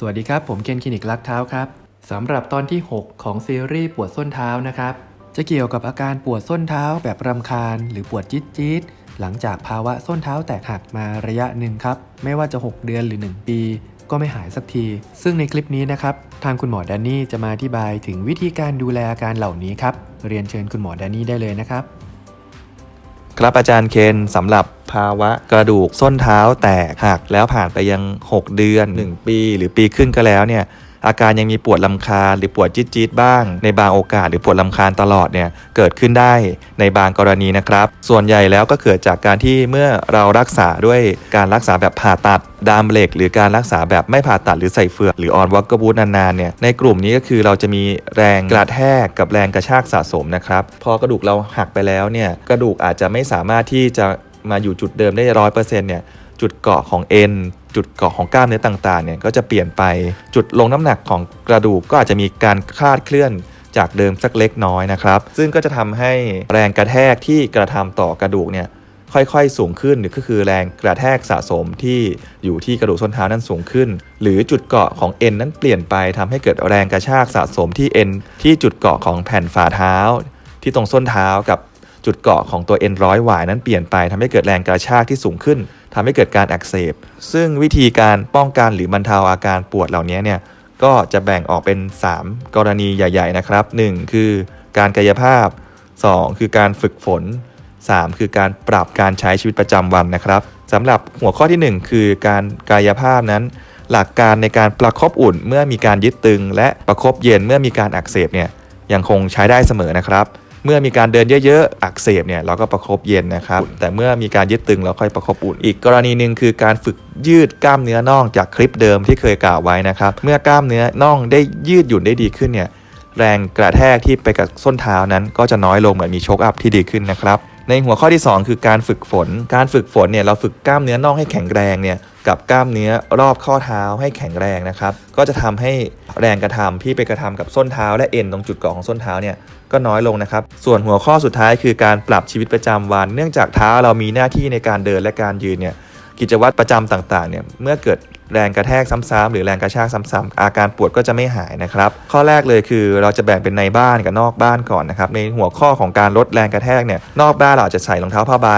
สวัสดีครับ ผมเคนคลินิกลักเท้าครับสำหรับตอนที่ 6 ของซีรีส์ปวดส้นเท้านะครับ จะเกี่ยวกับอาการปวดส้นเท้าแบบรำคาญ หรือปวดจี๊ดจี๊ดหลังจากภาวะส้นเท้าแตกหักมาระยะหนึ่งครับ ไม่ว่าจะ 6 เดือนหรือ 1 ปี ก็ไม่หายสักที ซึ่งในคลิปนี้นะครับ ทางคุณหมอแดนนี่จะมาอธิบายถึงวิธีการดูแลอาการเหล่านี้ครับ เรียนเชิญคุณหมอแดนนี่ได้เลยนะครับ ครับอาจารย์เคนสำหรับภาวะกระดูกส้นเท้าแตกหักแล้วผ่านไปยัง 6 เดือน 1 ปี หรือปีครึ่งก็แล้วเนี่ย อาการยังมีปวดลำคาญหรือปวดจี๊ดๆบ้าง ในบางโอกาสหรือปวดลำคาญตลอดเนี่ยเกิดขึ้นได้ในบางกรณีนะครับ ส่วนใหญ่แล้วก็เกิดจากการที่เมื่อเรารักษาด้วยการรักษาแบบผ่าตัดดามเหล็ก หรือการรักษาแบบไม่ผ่าตัดหรือใส่เฟือกหรือออนวอลกบูนานๆเนี่ยในกลุ่มนี้ก็คือเราจะมีแรงกระแทกกับแรงกระชากสะสมนะครับพอกระดูกเราหักไปแล้วเนี่ยกระดูกอาจจะไม่สามารถที่จะมาอยู่จุดเดิมได้ร้อยเปอร์เซ็นต์เนี่ยจุดเกาะของเอ็น จุดเกาะของกล้ามเนื้อต่างๆเนี่ยก็จะเปลี่ยนไปจุดลงน้ำหนักของกระดูกก็อาจจะมีการคลาดเคลื่อนจากเดิมสักเล็กน้อยนะครับ ซึ่งก็จะทำให้แรงกระแทกที่กระทำต่อกระดูกเนี่ยค่อยๆ สูงขึ้นหรือก็คือแรงกระแทกสะสมที่อยู่ที่กระดูกส้นเท้านั้นสูงขึ้น หรือจุดเกาะของเอ็นนั้นเปลี่ยนไปทำให้เกิดแรงกระชากสะสมที่เอ็นที่จุดเกาะของแผ่นฝ่าเท้า ที่ตรงส้นเท้ากับ จุดเกาะของตัวเอ็นร้อยหวายนั้นเปลี่ยนไปทำให้เกิดแรงกระชากที่สูงขึ้นทำให้เกิดการอักเสบ ซึ่งวิธีการป้องกันหรือบรรเทาอาการปวดเหล่านี้เนี่ยก็จะแบ่งออกเป็น 3 กรณีใหญ่ ๆ นะครับ 1 คือการกายภาพ 2 คือการฝึกฝน 3 คือการปรับการใช้ชีวิตประจำวันนะครับสำหรับหัวข้อทีหนึ่1 คือการกายภาพนั้น หลักการในการประคบอุ่นเมื่อมีการยึดตึง และประคบเย็นเมื่อมีการอักเสบเนี่ยยังคงใช้ได้เสมอนะครับ เมื่อมีการเดินเยอะๆ อักเสบเนี่ยเราก็ประคบเย็นนะครับ แต่เมื่อมีการยึดตึงเราค่อยประคบอุ่น อีกกรณีหนึ่งคือการฝึกยืดกล้ามเนื้อน่องจากคลิปเดิมที่เคยกล่าวไว้นะครับ เมื่อกล้ามเนื้อน่องได้ยืดหยุ่นได้ดีขึ้นเนี่ยแรงกระแทกที่ไปกับส้นเท้านั้น ก็จะน้อยลงเหมือนมีโชคอัพที่ดีขึ้นนะครับ ในหัวข้อที่ 2 คือการฝึกฝน การฝึกฝนเนี่ยเราฝึกกล้ามเนื้อน่องให้แข็งแรงเนี่ย กับกล้ามเนื้อรอบข้อเท้าให้แข็งแรงนะครับ ก็จะทำให้แรงกระทำที่ไปกระทำกับส้นเท้า และเอ็นตรงจุดเกาะของส้นเท้าเนี่ยก็น้อยลงนะครับ ส่วนหัวข้อสุดท้ายคือการปรับชีวิตประจำวัน เนื่องจากเท้าเรามีหน้าที่ในการเดินและการยืนเนี่ยกิจวัตรประจำต่างๆเนี่ยเมื่อเกิดแรงกระแทกซ้ำๆหรือแรงกระชากซ้ำๆอาการปวดก็จะไม่หายนะครับ ข้อแรกเลยคือเราจะแบ่งเป็นในบ้านกับนอกบ้านก่อนนะครับ ในหัวข้อของการลดแรงกระแทกเนี่ยนอกบ้านเราอาจจะใส่รองเท้าผ้าใบ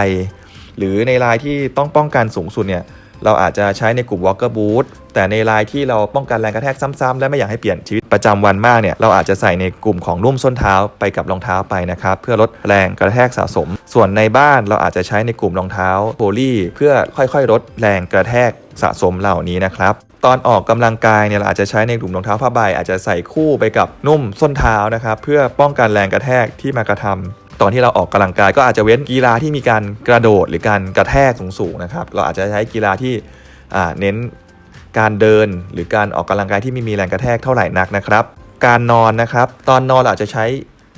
หรือในรายที่ต้องป้องกันสูงสุดเนี่ย เราอาจจะใช้ในกลุ่ม walker boot แต่ในรายที่เราป้องกันแรงกระแทกซ้ำๆและไม่อยากให้เปลี่ยนชีวิตประจำวันมากเนี่ยเราอาจจะใส่ในกลุ่มของนุ่มส้นเท้าไปกับรองเท้าไปนะครับเพื่อลดแรงกระแทกสะสม ส่วนในบ้านเราอาจจะใช้ในกลุ่มรองเท้าโพลีเพื่อค่อยๆ ลดแรงกระแทกสะสมเหล่านี้นะครับตอนออกกำลังกายเนี่ยเราอาจจะใช้ในกลุ่มรองเท้าผ้าใบอาจจะใส่คู่ไปกับนุ่มส้นเท้านะครับเพื่อป้องกันแรงกระแทกที่มากระทำ ตอนที่เราออกกำลังกายก็อาจจะเว้นกีฬาที่มีการกระโดดหรือการกระแทกสูงๆนะครับ เราอาจจะใช้กีฬาที่เน้นการเดินหรือการออกกำลังกายที่ไม่มีแรงกระแทกเท่าไหร่นักนะครับ การนอนนะครับ ตอนนอนเราอาจจะใช้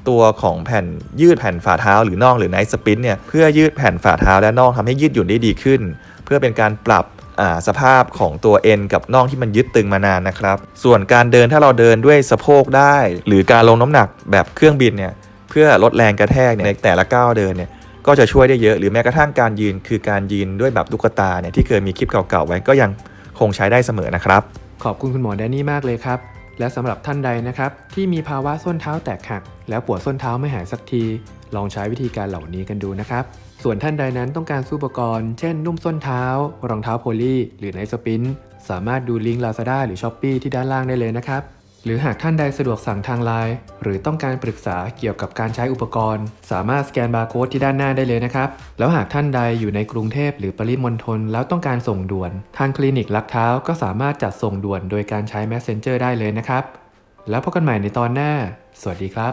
ตัวของแผ่นยืดแผ่นฝ่าเท้าหรือน่องหรือไนท์สปินเนี่ยเพื่อยืดแผ่นฝ่าเท้าและน่องทำให้ยืดหยุ่นได้ดีขึ้น เพื่อเป็นการปรับสภาพของตัวเอ็นกับน่องที่มันยึดตึงมานานนะครับ ส่วนการเดินถ้าเราเดินด้วยสะโพกได้ หรือการลงน้ำหนักแบบเครื่องบินเนี่ย เพื่อลดแรงกระแทกในแต่ละก้าวเดินเนี่ยก็จะช่วยได้เยอะหรือแม้กระทั่งการยืนคือการยืนด้วยแบบตุ๊กตาเนี่ยที่เคยมีคลิปเก่าๆไว้ก็ยังคงใช้ได้เสมอนะครับ ขอบคุณคุณหมอแดนนี่มากเลยครับ และสำหรับท่านใดนะครับที่มีภาวะส้นเท้าแตกหัก แล้วปวดส้นเท้าไม่หายสักที ลองใช้วิธีการเหล่านี้กันดูนะครับ ส่วนท่านใดนั้นต้องการซื้ออุปกรณ์ เช่น นุ่มส้นเท้า รองเท้าโพลีหรือไนท์สปินสามารถดูลิงก์ Lazada หรือ s h อ p e e ที่ด้านล่างได้เลยนะครับ หรือหากท่านใดสะดวกสั่งทางไลน์หรือต้องการปรึกษาเกี่ยวกับการใช้อุปกรณ์ สามารถสแกนบาร์โค้ดที่ด้านหน้าได้เลยนะครับ แล้วหากท่านใดอยู่ในกรุงเทพหรือปริมณฑลแล้วต้องการส่งด่วน ทางคลินิกลักเท้าก็สามารถจัดส่งด่วนโดยการใช้ Messenger ได้เลยนะครับ แล้วพบกันใหม่ในตอนหน้า สวัสดีครับ